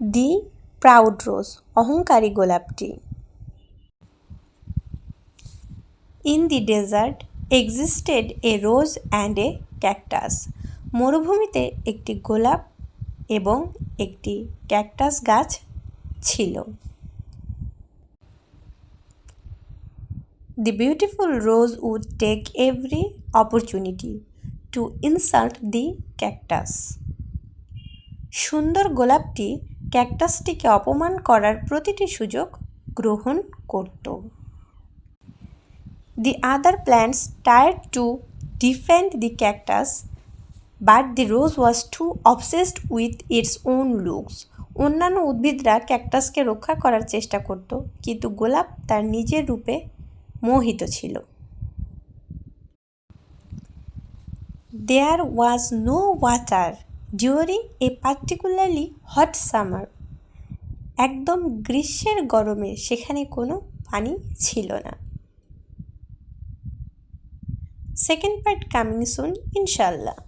দি proud rose, অহংকারী গোলাপটি। In the desert existed a rose and a cactus. মরুভূমিতে একটি গোলাপ এবং একটি ক্যাকটাস গাছ ছিল। The beautiful rose would take every opportunity to insult the cactus. সুন্দর গোলাপটি ক্যাকটাসটিকে অপমান করার প্রতিটি সুযোগ গ্রহণ করত। The other plants tired to defend the cactus but the rose was too obsessed with its own looks অন্যান্য উদ্ভিদরা ক্যাকটাসকে রক্ষা করার চেষ্টা করত, কিন্তু গোলাপ তার নিজের রূপে মোহিত ছিল। There was no water during a particularly hot summer একদম গ্রীষ্মের গরমে সেখানে কোনো পানি ছিল না। সেকেন্ড পার্ট কামিং সুন ইনশাল্লাহ